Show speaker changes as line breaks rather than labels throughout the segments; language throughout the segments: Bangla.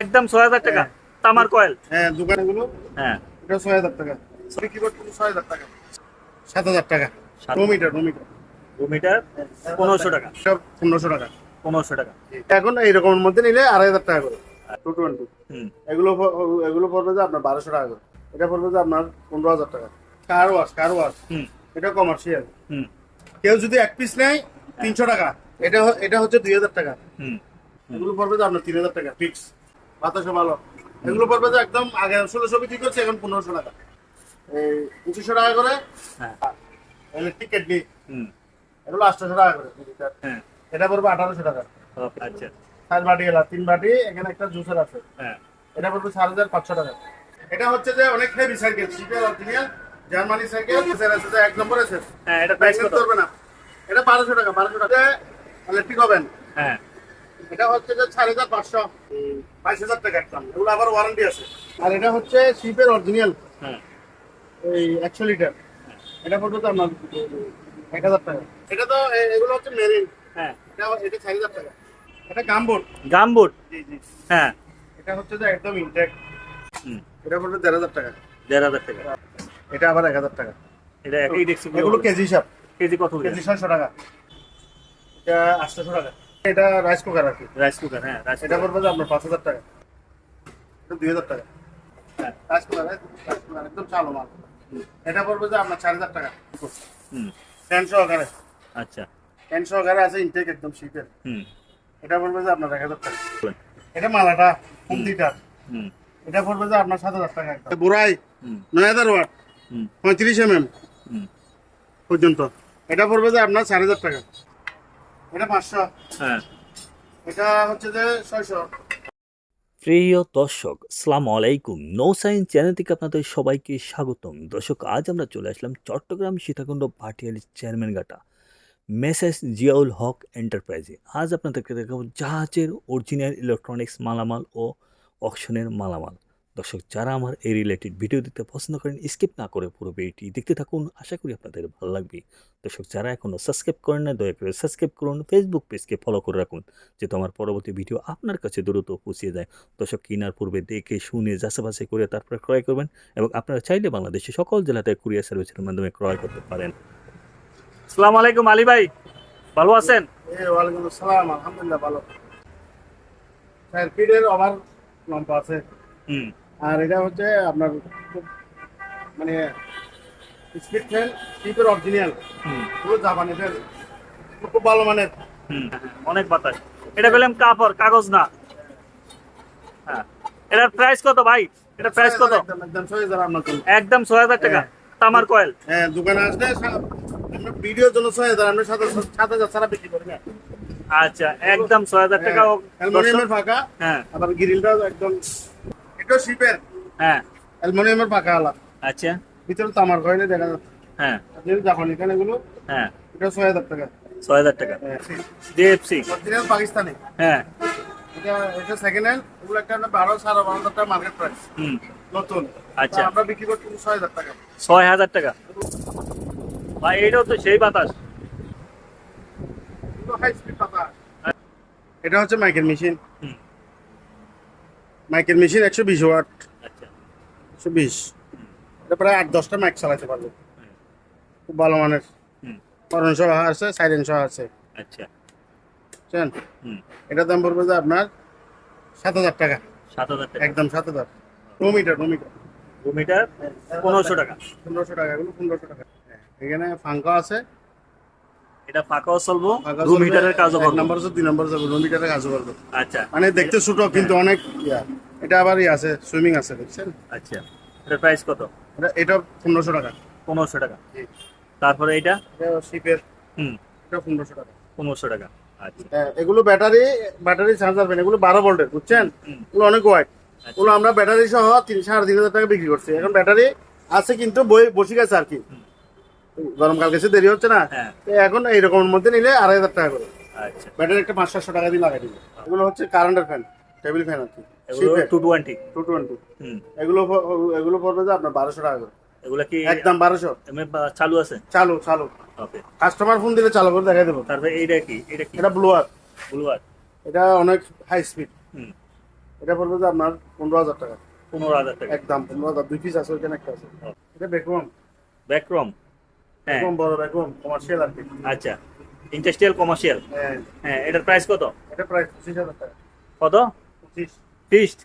একদম ছয় হাজার টাকা তামার কয়েল।
হ্যাঁ দোকানগুলো।
হ্যাঁ।
এটা ছয় হাজার টাকা। বিক্রি করতে ছয় হাজার টাকা। সাত হাজার টাকা। দু মিটার দু মিটার।
দু মিটার পনেরোশো টাকা।
সব পনেরোশো টাকা।
পনেরোশো টাকা।
এখন এইরকমের মধ্যে নিলে আড়াই হাজার টাকা করে। টু টোয়েন্টি
হুম।
এগুলো এগুলো পড়বে যে আপনার বারোশো টাকা করে। এটা পড়বে যে আপনার পনেরো হাজার টাকা। কার ওয়াশ কার ওয়াশ
হুম।
এটা কমার্শিয়াল
হুম।
কেউ যদি এক পিস নেয় তিনশো টাকা। এটা এটা হচ্ছে দুই হাজার টাকা।
হুম।
এগুলো পড়বে যে আপনার তিন হাজার টাকা ফিক্স বাতাসে ভালো। এগুলো পড়বে যে একদম আগে ষোলোশো বিক্রি করছে এখন পনেরোশো টাকা। এই পঁচিশশো টাকা করে
হ্যাঁ।
কেটলি
হুম।
এগুলো আটশোশো টাকা করে
হ্যাঁ।
এটা পড়বে আঠারোশো টাকা।
আচ্ছা।
চার বাটি এলা তিন বাটি এখানে একটা জুসার আছে।
হ্যাঁ।
এটা পড়বে চার হাজার পাঁচশো টাকা। এটা হচ্ছে যে অনেক হেভি সাইকেল সিপের অরিজিনাল জার্মানি সাইকেল এসের আছে যে এক নম্বর আছে।
হ্যাঁ এটা প্রাইস
করবে না। এটা বারোশো টাকা বারোশো টাকা। ইলেকট্রিক হবেন
হ্যাঁ।
এটা হচ্ছে যে চার হাজার পাঁচশো। বাইশ হাজার টাকা একদম এগুলো আবার ওয়ারেন্টি আছে। আর এটা হচ্ছে শিপের অরিজিনাল
হ্যাঁ।
এই একশো লিটার এটা পড়বে তো আপনার এক হাজার টাকা। এটা তো এগুলো হচ্ছে মেরিন
হ্যাঁ।
এটা এটা চার হাজার টাকা। এটা গামবোর্ড
গামবুট?
জি জি।
হ্যাঁ।
এটা হচ্ছে যে একদম ইনটেক
হুম।
এটা পড়বে দেড় হাজার টাকা।
দেড় হাজার টাকা।
এটা আবার এক হাজার টাকা।
এটা একই দেখছি
এগুলো কেজি হিসাব
কেজি কত
কেজি ছয়শো টাকা। এটা আটশোশো টাকা। এটা রাইস কুকার আর কি।
রাইস কুকার হ্যাঁ রাইস
এটা পড়বে আপনার পাঁচ হাজার টাকা। এটা দুই হাজার টাকা।
হ্যাঁ।
রাইস কুকার রাইস কুকার একদম চালো মাল। এটা পড়বে যে আপনার চার হাজার টাকা।
হুম।
ফ্যান সহকারে
আচ্ছা।
ফ্যান সহকারে আছে ইনটেক একদম শীতের।
হুম।
এটা পড়বে যে আপনার এক হাজার টাকা। এটা মালাটা হোম। থিয়েটার
হুম।
এটা পড়বে যে আপনার সাত হাজার টাকা একদম। বুড়াই
হুম।
নয় হাজার ওয়াট। পঁয়ত্রিশ এম এম পর্যন্ত। এটা পড়বে যে আপনার চার হাজার টাকা। এটা পাঁচশো।
হ্যাঁ।
এটা হচ্ছে যে ছয়শো।
প্রিয় দর্শক সালাম আলাইকুম। নৌ সাইন্স চ্যানেল থেকে আপনাদের সবাইকে স্বাগতম। দর্শক আজ আমরা চলে আসলাম চট্টগ্রাম সীতাকুণ্ড ভাটিয়ালি চেয়ারম্যান ঘাটা মেসেজ জিয়াউল হক এন্টারপ্রাইজে। আজ আপনাদেরকে দেখাবো জাহাজের অরিজিনাল ইলেকট্রনিক্স মালামাল ও অকশনের মালামাল। দর্শক যারা আমার এই রিলেটেড ভিডিও দেখতে পছন্দ করেন স্কিপ না করে পুরো ভিডিওটি দেখতে থাকুন। আশা করি আপনাদের ভালো লাগবে। দর্শক যারা এখনও সাবস্ক্রাইব করেন না দয়া করে সাবস্ক্রাইব করুন। ফেসবুক পেজকে ফলো করে রাখুন যাতে আমার পরবর্তী ভিডিও আপনার কাছে দ্রুত পৌঁছে যায়। দর্শক কেনার পূর্বে দেখে শুনে যাচাবাছাই করে তারপরে ক্রয় করবেন এবং আপনারা চাইলে বাংলাদেশের সকল জেলাতে কুরিয়ার সার্ভিসের মাধ্যমে ক্রয় করতে পারেন।
আসসালামু আলাইকুম আলী ভাই। ভালো আছেন?
ওয়ালাইকুম আসসালাম। আলহামদুলিল্লাহ ভালো। স্যার পিডের ওভার লম্বা আছে।
হুম।
আর এটা হচ্ছে আপনার মানে স্পিড স্পিডের অরিজিনাল পুরো জাপানিদের খুব ভালো মানের।
অনেক বাতাস। এটা বললাম কাপড় কাগজ না। হ্যাঁ। এটার প্রাইস কত ভাই? এটা প্রাইস কত?
একদম ছয় হাজার
একদম ছয় হাজার টাকা। তামার কয়েল
হ্যাঁ দোকানে আসলে ভিডিওর জন্য ছয় হাজার আমরা সাত হাজার সাত হাজার ছাড়া বিক্রি করি না।
আচ্ছা একদম ছয় হাজার টাকা
ফাঁকা।
হ্যাঁ।
আবার গ্রিলটাও একদম এটা শিপের
হ্যাঁ।
অ্যালুমিনিয়ামের ফাঁকা আলা।
আচ্ছা।
ভিতরে তামার কয়েলে দেখা যাচ্ছে
হ্যাঁ।
যেহেতু জাপানি এখানে এগুলো
হ্যাঁ।
এটা ছয় হাজার টাকা।
ছয় হাজার টাকা। DFC
original Pakistani.
হ্যাঁ।
এটা এটা সেকেন্ড হ্যান্ড এগুলো একটা বারো সাড়ে বারো হাজার টাকা মার্কেট প্রাইস
হুম।
নতুন।
আচ্ছা।
আমরা বিক্রি করছি ছয় হাজার টাকা।
ছয় হাজার টাকা। ভাই এটাও তো সেই বাতাস।
হাই স্পিড পাতা। এটা হচ্ছে মাইকেল মেশিন।
হুম।
মাইকেল মেশিন একশো বিশ ওয়াট।
আচ্ছা।
একশো বিশ। এটা প্রায় আট দশটা মাইক চালাতে পারবে। খুব ভালো মানের।
হুম।
করণ সহ আছে সাইলেন্ট সহ আছে।
আচ্ছা।
বুঝছেন? এটার দাম পড়বে যে আপনার সাত হাজার টাকা।
সাত হাজার টাকা।
একদম সাত হাজার। দু মিটার দু মিটার।
দু মিটার পনেরোশো টাকা।
পনেরোশো টাকা এগুলো পনেরোশো টাকা। এখানে ফাঙ্কা আছে।
এটা ফাঁকাও চলবো
চলবে,
মিটারের কাজও
এক নাম্বার আছে দুই নাম্বার যাবে দু মিটারের কাজও করবে।
আচ্ছা।
মানে দেখতে ছোট কিন্তু অনেক এটা আবার ইয়ে আছে সুইমিং আছে দেখছেন
আচ্ছা। এটার প্রাইস কত?
এটা এটা পনেরোশো টাকা।
পনেরোশো টাকা। তারপরে এটা?
এটা শিপের
হুম।
এটা পনেরোশো টাকা।
পনেরোশো টাকা। আচ্ছা।
হ্যাঁ, এগুলো ব্যাটারি ব্যাটারি চার্জার পেন এগুলো বারো ভোল্টের বুঝছেন। এগুলো অনেক ওয়াইট এগুলো আমরা ব্যাটারি সহ তিন সাড়ে তিন হাজার টাকা বিক্রি করছি। এখন ব্যাটারি আছে কিন্তু বই বসে গেছে আর কি। গরমকাল গেছে দেরি হচ্ছে না।
হ্যাঁ।
এখন এইরকমের মধ্যে নিলে আড়াই হাজার টাকা করে।
আচ্ছা।
ব্যাটারি একটা পাঁচ সাতশো টাকা দিয়ে লাগাই দিবে। এগুলো হচ্ছে কারেন্টের ফ্যান টেবিল ফ্যান আর কি।
এগুলো টু টোয়েন্টি
টু টোয়েন্টি এগুলো এগুলো পড়বে যে আপনার বারোশো টাকা করে।
এগুলা কি
একদম বারোশো।
চালু আছে?
চালু চালু।
ওকে।
কাস্টমার ফোন দিলে চালু করে দেখাই দেবো।
তারপরে এইটা কি? এটা কি?
এটা ব্লুয়ার
ব্লুয়ার
এটা অনেক হাই স্পিড
হুম।
এটা পড়বে যে আপনার পনেরো হাজার টাকা।
পনেরো হাজার টাকা।
একদম পনেরো হাজার। দুই পিস আছে ওইখানে একটা আছে। এটা
ব্যাকরম হ্যাঁ।
বেকরম বড় বেকরম কমার্শিয়াল আর কি।
আচ্ছা ইন্ডাস্ট্রিয়াল কমার্শিয়াল
হ্যাঁ।
হ্যাঁ এটার প্রাইস কত?
এটা পঁচিশ হাজার টাকা।
কত?
পঁচিশ।
ফিক্সড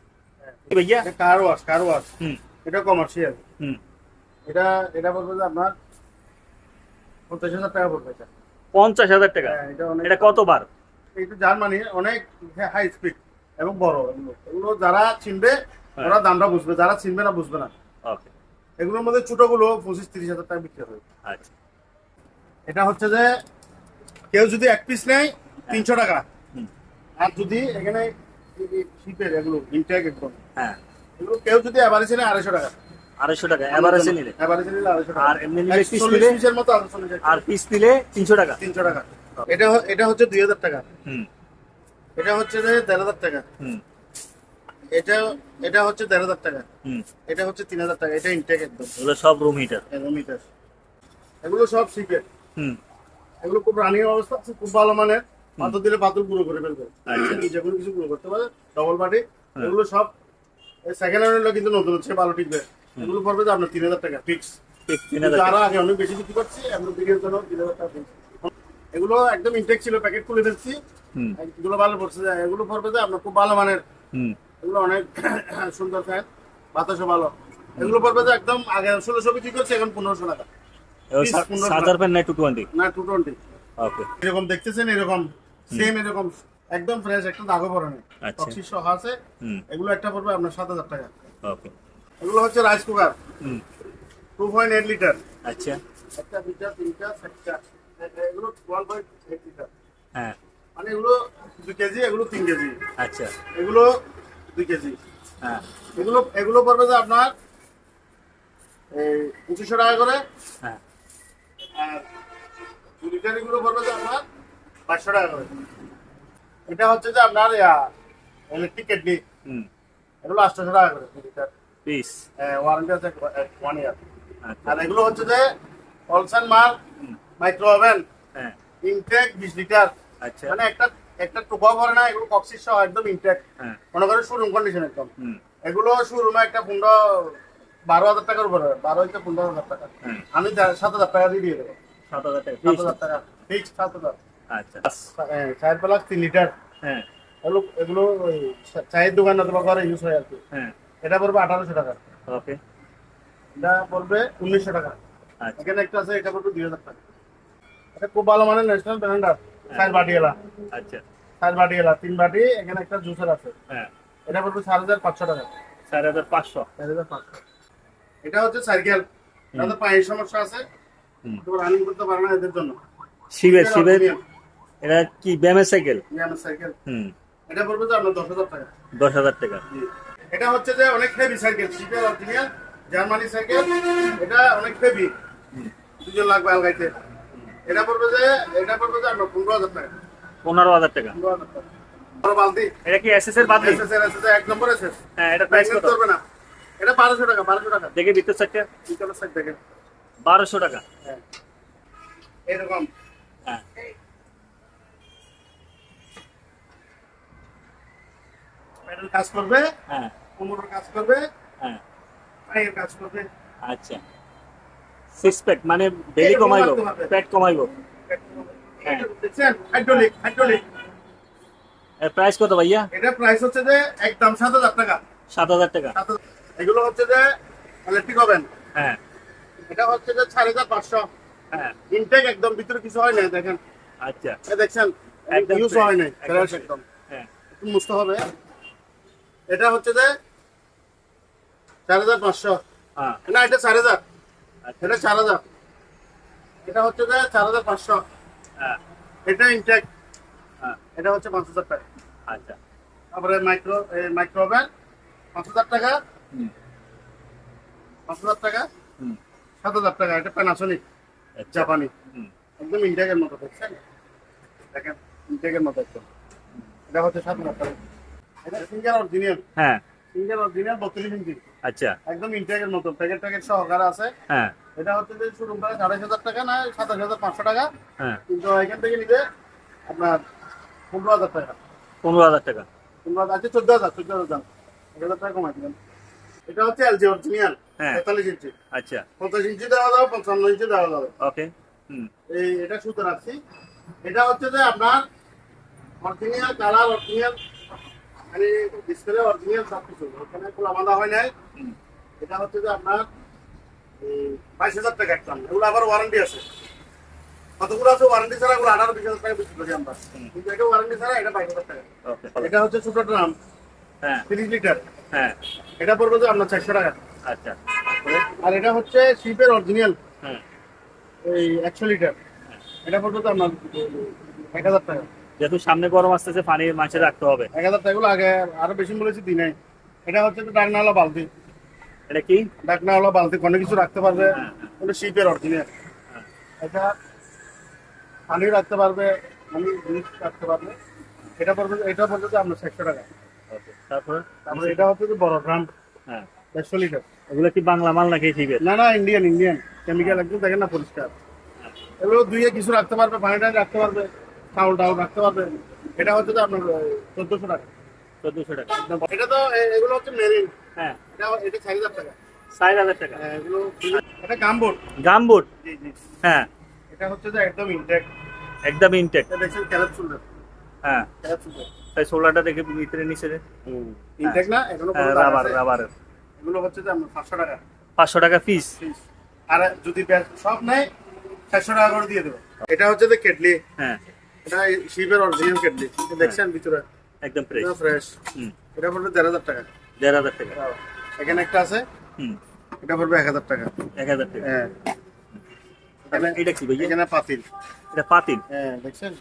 ভাইয়া?
এটা কার ওয়াশ কার ওয়াশ
হুম।
এটা কমার্শিয়াল
হুম।
এটা এটা পড়বে যে আপনার পঞ্চাশ হাজার টাকা পড়বে এটা।
পঞ্চাশ হাজার টাকা?
হ্যাঁ, এটা
এটা কতবার?
এটা জার্মানি অনেক হাই স্পিড এবং বড়। এগুলো যারা চিনবে
হ্যাঁ।
ওরা দামটা বুঝবে। যারা চিনবে না বুঝবে না।
ওকে
এগুলোর মধ্যে ছোটগুলো পঁচিশ তিরিশ হাজার টাকা বিক্রি হবে
আচ্ছা।
এটা হচ্ছে যে কেউ যদি এক পিস নেয় তিনশো টাকা। আর যদি এখানে শীতের এগুলো ইনটেক একদম
হ্যাঁ।
এগুলো কেউ যদি অ্যাভারেজে নেয় আড়াইশো টাকা।
আড়াইশো টাকা নিলে।
অ্যাভারেজে নিলে আড়াইশো টাকা।
আর এমনি নিলে piece নিলে?
পিসের মতো আছে চল্লিশ
আর পিস নিলে তিনশো টাকা।
তিনশো টাকা। এটা এটা হচ্ছে দুই হাজার টাকা।
হুম।
এটা হচ্ছে যে দেড় হাজার টাকা।
হুম।
এটা এটা হচ্ছে দেড় হাজার টাকা।
হুম।
এটা হচ্ছে তিন হাজার টাকা এটা ইনটেক একদম।
এগুলো সব রুম হিটার
মিটার এগুলো সব শিখে
হুম।
এগুলো খুব রানিং অবস্থা খুব ভালো মানের। পাথর দিলে পাথর গুঁড়ো করে ফেলবে।
আচ্ছা।
যে কোনো কিছু গুঁড়ো করতে পারে ডবল বাটি এগুলো সব সেকেন্ড হ্যান্ড কিন্তু নতুন হচ্ছে ভালো টিকবে। এগুলো পড়বে যে আপনার তিন হাজার টাকা ফিক্স যারা আগে অনেক বেশি বিক্রি করছি এগুলো বিক্রির জন্য তিন হাজার টাকা fix। এগুলো একদম ইনটেক ছিল প্যাকেট খুলে ফেলছি। এগুলো ভালো পড়ছে এগুলো পড়বে যে আপনার খুব ভালো মানের।
হুম।
এগুলো অনেক সুন্দর ফ্যান বাতাসও ভালো। এগুলো পড়বে যে একদম আগে ষোলোশো বিক্রি করছে এখন পনেরোশো টাকা।
সাজার প্যান্ট নাই টু টোয়েন্টি
না টু টোয়েন্টি
ওকে
এরকম দেখতেছেন এরকম সেম এরকম একদম ফ্রেশ একটা দাগও পড়ে নেই।
আচ্ছা।
সহ আছে। এগুলো একটা পড়বে আপনার সাত হাজার টাকা।
ওকে
এগুলো হচ্ছে rice cooker two point eight litre
আচ্ছা।
একটা দুইটা তিনটা চারটা। এগুলো ওয়ান পয়েন্ট এইট লিটার
হ্যাঁ।
মানে এগুলো দুই কেজি এগুলো তিন কেজি।
আচ্ছা।
এগুলো দুই কেজি।
হ্যাঁ
এগুলো এগুলো পড়বে যে আপনার এই পঁচিশশো টাকা করে।
হ্যাঁ।
আর দু লিটার এগুলো পড়বে যে আপনার পাঁচশো টাকা করে। এটা হচ্ছে যে আপনার ইলেকট্রিক কেটলি
হুম।
এগুলো আটশোশো টাকা করে দু লিটার।
পিস
ওয়ারেন্টি আছে ওয়ান ইয়ার
আচ্ছা।
আর এগুলো হচ্ছে যে অলসান মাল। মাইক্রো ওভেন
হ্যাঁ।
ইনটেক বিশ লিটার।
আচ্ছা।
মানে একটা একটা টোপা ভরে না এগুলো কক্সিস সহ একদম ইনটেক
হ্যাঁ।
মনে করেন শোরুম কন্ডিশন একদম। এগুলো শোরুমে একটা পনেরো বারো হাজার টাকার উপরে বারো হইতে পনেরো হাজার টাকা। আমি সাত হাজার টাকা দিয়ে দেবো।
সাত হাজার টাকা।
সাত হাজার টাকা। ফিক্স সাত হাজার।
আচ্ছা।
হ্যাঁ, চায়ের প্লাস তিন লিটার
হ্যাঁ।
এগুলো এগুলো ওই চায়ের দোকান অথবা ঘরে ইউজ হয় আর কি।
হ্যাঁ।
এটা পড়বে আঠারোশো টাকা।
ওকে
এটা পড়বে উনিশশো টাকা।
আচ্ছা।
এখানে একটা আছে এটা পড়বে দুই হাজার টাকা। এটা খুব ভালো মানের ন্যাশনাল ব্র্যান্ডার চার বাটি এলা।
আচ্ছা।
চার বাটি এলা তিন বাটি এখানে একটা জুসার আছে।
হ্যাঁ।
এটা পড়বে চার হাজার পাঁচশো টাকা।
চার হাজার পাঁচশো।
চার হাজার পাঁচশো। এটা হচ্ছে সাইকেল। তাদের পায়ের সমস্যা আছে। রানিং করতে পারে না এদের জন্য।
শিবের শিবের এটা কি ব্যায়ামের সাইকেল?
নিয়ামের সাইকেল।
হুম।
এটা পড়বে যে আপনার দশ হাজার টাকা।
দশ হাজার টাকা।
এটা হচ্ছে যে অনেক হেভি সাইকেল। শিপের অরিজিনাল জার্মানি সাইকেল। এটা অনেক হেভি দুজন লাগবে আলগাইতে। এটা পড়বে যে এটা পড়বে যে আপনার পনেরো হাজার টাকা।
পনেরো হাজার টাকা।
পনেরো হাজার টাকা।
এটা কি এস এস এর বাদলি
এসএস এর এসএস এক নম্বর এসএস
হ্যাঁ এটা প্রাইস কত?
করবে না। এটা বারোশো টাকা টাকা।
দেখে ভিতর সাইডটা
বিকালের সাইড দেখেন।
বারোশো টাকা।
হ্যাঁ। এরকম।
হ্যাঁ।
প্যাডেল কাজ করবে।
হ্যাঁ।
কোমরের কাজ করবে।
হ্যাঁ।
পায়ের কাজ করবে।
আচ্ছা। সিক্স প্যাক মানে বেলি কমাইবো। পেট কমাইবো। হ্যাঁ।
হাইড্রোলিক হাইড্রোলিক
এর প্রাইস কত ভাইয়া?
এটা প্রাইস হচ্ছে যে একদম সাত হাজার টাকা।
সাত হাজার টাকা।
এগুলো হচ্ছে যে ইলেকট্রিক ওভেন
হ্যাঁ।
এটা হচ্ছে যে চার হাজার পাঁচশো।
হ্যাঁ।
ইনটেক একদম ভিতরে কিছু হয় না দেখেন।
আচ্ছা।
দেখছেন
একদম
ইউজ হয় নাই
একদম
ফ্রেশ একদম।
হ্যাঁ।
একটু মুছতে হবে। এটা হচ্ছে যে চার হাজার পাঁচশো।
হ্যাঁ।
না এটা চার হাজার।
আচ্ছা
এটা চার হাজার। এটা হচ্ছে যে চার হাজার পাঁচশো।
হ্যাঁ।
এটা ইনটেক
হ্যাঁ।
এটা হচ্ছে পাঁচ হাজার টাকা।
আচ্ছা।
তারপরে মাইক্রো মাইক্রো ওভেন পাঁচ হাজার টাকা। পাঁচ হাজার টাকা। সাত হাজার টাকা। এটা প্যানাসোনিক
আচ্ছা।
জাপানি একদম ইনটেকের মতো দেখছেন দেখেন ইনটেকের মতো একদম। এটা হচ্ছে সাত হাজার টাকা। এটা সিঙ্গেল অরিজিনাল
হ্যাঁ।
সিঙ্গেল অরিজিনাল বত্রিশ ইঞ্চি
আচ্ছা।
একদম ইনটেকের মতো প্যাকেট প্যাকেট সহকারে আছে।
হ্যাঁ।
এটা হচ্ছে যে শুরু করে সাড়ে হাজার টাকা না সাতাশ হাজার পাঁচশো টাকা।
হ্যাঁ।
কিন্তু এখান থেকে নিবে আপনার পনেরো হাজার টাকা।
পনেরো হাজার টাকা।
তোমরা আছে চোদ্দ হাজার চোদ্দ হাজার দাম। এক হাজার টাকা কমাই দিলাম এটা হচ্ছে এলজি অরিজিনাল
হ্যাঁ।
তেতাল্লিশ ইঞ্চি।
আচ্ছা।
পঞ্চাশ ইঞ্চি দেওয়া যাবে পঞ্চান্ন ইঞ্চি দেওয়া যাবে।
ওকে হুম।
এই এটা সুতো রাখছি। এটা হচ্ছে যে আপনার অরিজিনাল কালার অরিজিনাল মানে ডিসপ্লে অরিজিনাল সব কিছু ওখানে খোলা বাঁধা হয় নাই। এটা হচ্ছে যে আপনার বাইশ হাজার টাকা একটা এগুলো আবার ওয়ারেন্টি আছে। কতগুলো আছে ওয়ারেন্টি ছাড়া এগুলো আঠারো বিশ হাজার টাকা বিক্রি করি আমরা। কিন্তু এটা ওয়ারেন্টি ছাড়া এটা বাইশ হাজার টাকা। এটা হচ্ছে ছোট ড্রাম
হ্যাঁ।
তিরিশ লিটার
হ্যাঁ।
এটা পড়বে যে আপনার চারশো টাকা।
আচ্ছা।
আর এটা হচ্ছে শিপের অরিজিনাল
হ্যাঁ
এই একশো লিটার এটা পড়বে তো আপনার এক হাজার টাকা।
যেহেতু সামনে গরম আসতেছে পানি মাছে রাখতে হবে।
এক হাজার টাকা আগে আরও বেশি বলেছি দিনে এটা হচ্ছে ডাকনাওয়ালা বালতি।
এটা কি?
ডাকনাওয়ালা বালতি কোনো কিছু রাখতে পারবে।
হ্যাঁ,
ওটা শিপের অরিজিনাল
হ্যাঁ।
এটা পানি রাখতে পারবে পানি জিনিস রাখতে পারবে। এটা পড়বে এটা পড়বে যে আপনার চারশো টাকা।
তারপর?
তারপরে এটা হচ্ছে যে বড় ড্রাম।
হ্যাঁ।
দেড়শো লিটার
এগুলো কি বাংলা মাল নাকি শিবের
না না ইন্ডিয়ান ইন্ডিয়ান কেমিক্যাল একদম দেখেন না পরিষ্কার। এগুলো দুইয়ে কিছু রাখতে পারবে পানি রাখতে পারবে। চাউল টাউল রাখতে পারবে এটা হচ্ছে যে আপনার চোদ্দশো টাকা।
চোদ্দশো টাকা।
এটা তো এগুলো হচ্ছে মেরিন।
হ্যাঁ।
এটা এটা চার হাজার টাকা।
হাজার টাকা।
হ্যাঁ, এগুলো এটা গামবোর্ড
গামবুট?
জি জি।
হ্যাঁ।
এটা হচ্ছে যে একদম ইনটেক
একদম ইনটেক
এটা দেখছেন ক্যাপসুল
হ্যাঁ। তাই দেখে ভিতরে নিচে
ইনটেক না এগুলো
রাবার
আছে?
রাবারের
এগুলো হচ্ছে যে আপনার পাঁচশো টাকা।
পাঁচশো টাকা পিস।
আর যদি সব নেয় চারশো টাকা করে দিয়ে দেবো। এটা হচ্ছে যে কেটলি।
হ্যাঁ।
এটা শিপের অরিজিনাল কেটলি দেখছেন ভিতরে?
একদম ফ্রেশ
ফ্রেশ
হুম।
এটা পড়বে দেড় হাজার টাকা।
দেড় হাজার টাকা।
এখানে একটা আছে।
হুম।
এটা পড়বে এক হাজার টাকা।
এক হাজার টাকা।
হ্যাঁ।
এটা কি
এখানে পাতিল।
এটা পাতিল?
হ্যাঁ দেখছেন?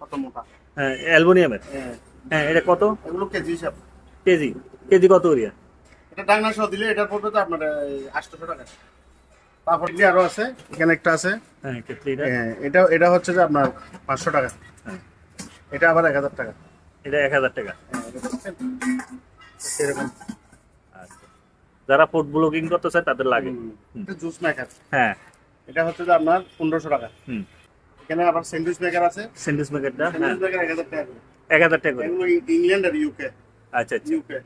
কত মোটা।
হ্যাঁ
হ্যাঁ।
হ্যাঁ এটা কত?
এগুলো কেজি হিসাব।
কেজি। কেজি কত করিয়া?
এটা সহ দিলে এটার পড়বে তো আপনার আটশোশো টাকা। তারপর কি আরও আছে এখানে একটা আছে।
হ্যাঁ এটা
হ্যাঁ এটা এটা হচ্ছে যে আপনার পাঁচশো টাকা।
হ্যাঁ
এটা আবার এক হাজার টাকা।
এটা এক হাজার টাকা।
হ্যাঁ, এরকম
আচ্ছা। যারা ফুড ব্লগিং করতে চায় তাদের লাগে।
এটা জুস মেকার
হ্যাঁ।
এটা হচ্ছে যে আপনার পনেরোশো টাকা।
হুম।
এখানে আবার স্যান্ডউইচ মেকার আছে।
স্যান্ডউইচ হ্যাঁ।
স্যান্ডউইচ মেকার এক হাজার টাকা।
এক হাজার টাকা
ইংল্যান্ড আর ইউকে
আচ্ছা আচ্ছা।
ইউকে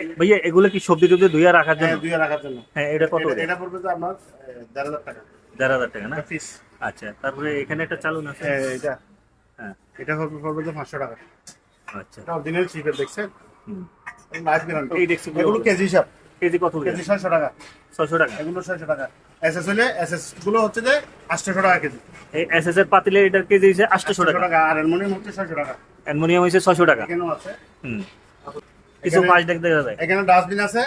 ভাইয়া এগুলো কি সবজি টবজি ধুইয়া রাখার জন্য?
হ্যাঁ দুইয়ে রাখার জন্য।
হ্যাঁ এটা কত?
এটা- এটা পড়বে যে আপনার দেড় হাজার টাকা।
দেড় হাজার টাকা না?
ফিস
আচ্ছা তারপরে এখানে একটা চালুন আছে?
এটা।
হ্যাঁ।
এটা হবে পড়বে যে পাঁচশো টাকা।
আচ্ছা।
এটা অরিজিনাল চিপের দেখছেন?
হুম।
লাইফ গ্যারান্টি
এই দেখছি
এগুলো কেজি হিসাব।
কেজি কত
কেজি ছয়শো টাকা।
ছয়শো টাকা?
এগুলো ছয়শো টাকা। এসএস হলে এসএসগুলো হচ্ছে যে আটশোশো টাকা কেজি।
এই এস এস এর পাতিলে এটার কেজি হিসেবে
800
টাকা।
আর অ্যালুমিনিয়াম হচ্ছে ছয়শো টাকা।
অ্যালমোনিয়াম হয়েছে ছয়শো টাকা।
এখানেও আছে।
হুম। কিছু মাছ দেখতে দেখা যায়।
এখানে ডাস্টবিন আছে।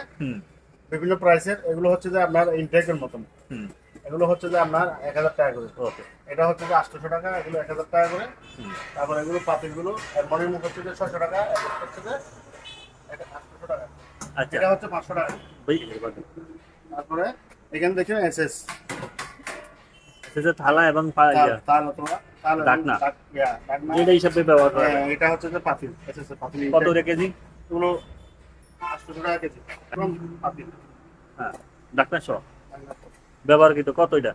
বিভিন্ন প্রাইসের। এগুলো হচ্ছে যে আপনার ইনটেকের মতন।
হুম।
এগুলো হচ্ছে যে আপনার এক হাজার টাকা করে। এটা হচ্ছে যে আটশোশো টাকা এগুলো এক হাজার টাকা করে। তারপর এগুলো পাতিলগুলো অ্যালুমিনিয়াম হচ্ছে যে ছয়শো টাকা এটা হচ্ছে যে এটা আটশোশো টাকা।
আচ্ছা।
এটা হচ্ছে পাঁচশো টাকা।
ভাই
তারপরে এখানে দেখেন এসএস।
এসএস থালা এবং। ডাকনা। যেটা হিসাবে ব্যবহার করা
হ্যাঁ, এটা হচ্ছে যে পাতিল এসএস পাতিল
কত কেজি?
এগুলো আটশোশো টাকা কেজি। এবং
হ্যাঁ ডাক্তার সহ? ব্যবহারকৃত কত এটা?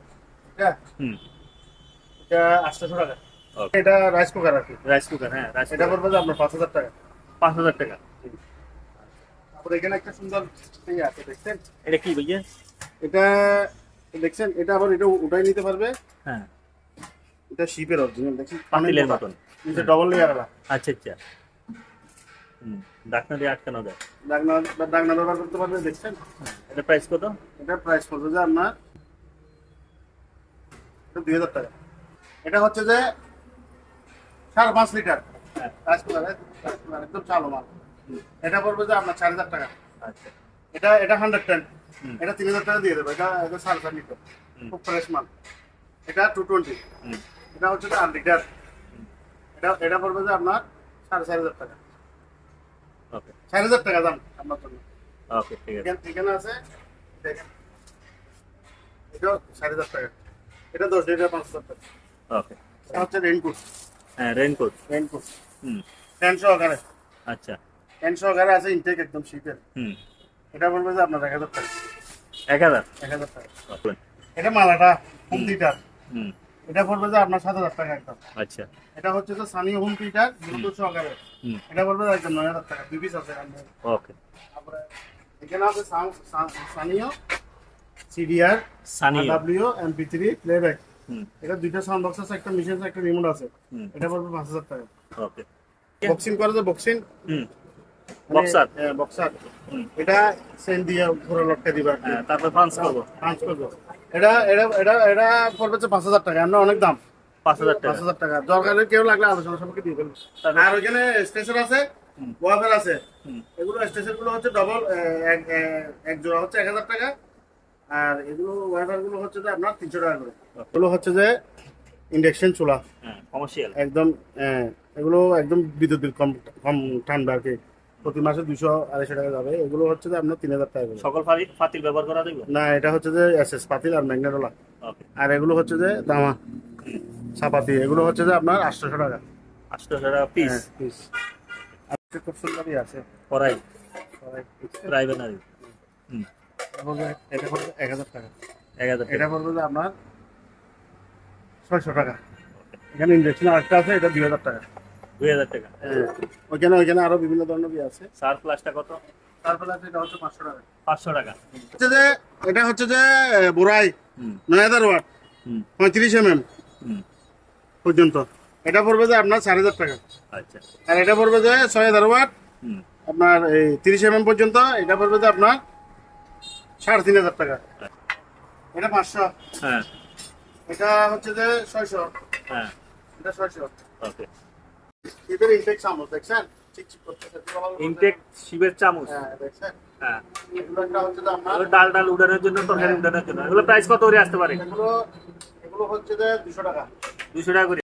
এটা?
হুম।
এটা আটশোশো টাকা। এটা রাইস কুকার আর কি।
রাইস কুকার হ্যাঁ রাইস
এটা পড়বে যে আপনার পাঁচ হাজার টাকা।
পাঁচ হাজার টাকা।
তারপরে এখানে একটা সুন্দর ইয়ে আছে দেখছেন?
এটা কি ভাইয়া
এটা দেখছেন? এটা আবার এটা উঠাই নিতে পারবে।
হ্যাঁ।
এটা শিপের অরিজিনাল দেখছেন?
পাতিলের মতন।
নিচে ডবল লেয়ার
আচ্ছা আচ্ছা। ডাকনা দিয়ে আটকানো যায়।
ডাকনা ডাকনা ব্যবহার করতে পারবে দেখছেন?
এটা প্রাইস কত?
এটা প্রাইস পড়বে যে আপনার দুই হাজার টাকা। এটা হচ্ছে যে সাড়ে পাঁচ লিটার।
হ্যাঁ।
একদম চালো মাল। এটা পড়বে যে আপনার চার হাজার টাকা।
আচ্ছা।
এটা এটা হান্ড্রেড টেন এটা তিন হাজার টাকা দিয়ে দেবো। এটা এটা সাড়ে চার লিটার। খুব ফ্রেশ মাল। এটা টু টোয়েন্টি এটা হচ্ছে আট লিটার এটা এটা পড়বে যে আপনার সাড়ে চার হাজার টাকা। চার হাজার টাকা দাম আপনার জন্য।
ওকে ঠিক আছে।
এখানে আছে দেখেন। এটা সাড়ে হাজার টাকা। এটা দশ লিটার পাঁচ হাজার টাকা।
ওকে
এটা হচ্ছে রেইনকোট
হ্যাঁ রেইনকোট
রেইনকোট
হুম।
ফ্যান সহকারে
আচ্ছা।
ফ্যান সহকারে আছে ইনটেক একদম শীতের।
হুম।
এটা বলবে যে আপনার এক হাজার টাকা।
এক হাজার?
এক হাজার টাকা। এটা মালাটা হোম থিয়েটার
হুম।
এটা পড়বে যে আপনার সাত হাজার টাকা একদম।
আচ্ছা।
এটা হচ্ছে যে সানি হোম থিয়েটার ব্লুটুথ সহকারে এটা পড়বে একদম নয় হাজার টাকা দুই পিস আছে।
ওকে।
তারপরে এখানে আছে সান- সান- Sanyo CDR
Sanyo.
W MP three playback.
হুম।
এটা দুইটা সাউন্ড বক্স আছে একটা মিশন আছে একটা রিমোট আছে। এটা পড়বে পাঁচ হাজার টাকা।
ওকে।
বক্সিং করে যে বক্সিং
হুম বক্সার?
বক্সার। এটা সেন্ড দিয়ে পুরো লটকা দিবা
হ্যাঁ তারপর ফ্রান্স করব।
পাঁচ করব। এটা এটা এটা এটা পড়বে হচ্ছে পাঁচ হাজার টাকা। আমরা অনেক দাম।
পাঁচ হাজার টাকা।
পাঁচ হাজার টাকা। দরকার কেউ লাগলে আলোচনা সবাইকে দিয়ে ফেলব। আর ওইখানে স্টেশন আছে। ওয়াফার আছে। এগুলো স্টেশনগুলো হচ্ছে ডবল এক জোড়া হচ্ছে এক হাজার টাকা। আর এগুলো ওয়াইফারগুলো হচ্ছে যে আপনার তিনশো টাকা করে। এগুলো হচ্ছে যে ইন্ডাকশন চুলা।
হ্যাঁ কমার্শিয়াল
একদম আহ, এগুলো একদম বিদ্যুৎ বিল কম কম টানবে আর কি। প্রতি মাসে দুশো আড়াইশো টাকা যাবে। এগুলো হচ্ছে যে আপনার তিন হাজার টাকা।
সকল ফাতিল ব্যবহার করা দেখব
না এটা হচ্ছে যে এস এস পাতিল আর ম্যাগনেটোলা। আর এগুলো হচ্ছে যে দামা সাপাতি এগুলো হচ্ছে যে আপনার আটশোশো টাকা।
আটশো টাকা পিস
হ্যাঁ, piece। আর খুব সুন্দরই আছে। সবাই piece।
হুম।
এটা পড়বে এক হাজার টাকা।
এক হাজার
এটা
টাকা
যে আপনার ছয়শো টাকা। এখানে ইন্ডাকশন আরেকটা আছে এটা দুই হাজার টাকা।
দুই হাজার টাকা।
হ্যাঁ, ওইখানে ওইখানে আরও বিভিন্ন ধরনের ইয়ে আছে।
সার প্লাসটা কত?
এটা হচ্ছে পাঁচশো টাকা।
পাঁচশো টাকা।
হচ্ছে যে এটা হচ্ছে যে
হুম।
নয় হাজার ওয়াট।
হুম।
পঁয়ত্রিশ এম এম
হুম।
পর্যন্ত। এটা পড়বে যে আপনার চার হাজার টাকা।
আচ্ছা।
আর এটা পড়বে যে ছয় হাজার ওয়াট। আপনার এই তিরিশ এম এম পর্যন্ত। এটা পড়বে যে আপনার সাড়ে তিন হাজার টাকা। এটা পাঁচশো।
হ্যাঁ।
এটা হচ্ছে যে ছয়শো।
হ্যাঁ।
এটা ছয়শো।
ওকে।
এদের ইনটেক চামচ দেখছেন? চিকচিক করতেছে
ইনটেক শিবের চামচ।
হ্যাঁ দেখছেন?
হ্যাঁ। ডাল ডাল উড়ানোর জন্য তরকারি উড়ানোর জন্য। এগুলো প্রাইস কত করে আসতে পারে?
এগুলো এগুলো হচ্ছে যে দুশো টাকা।
দুশো টাকা করে।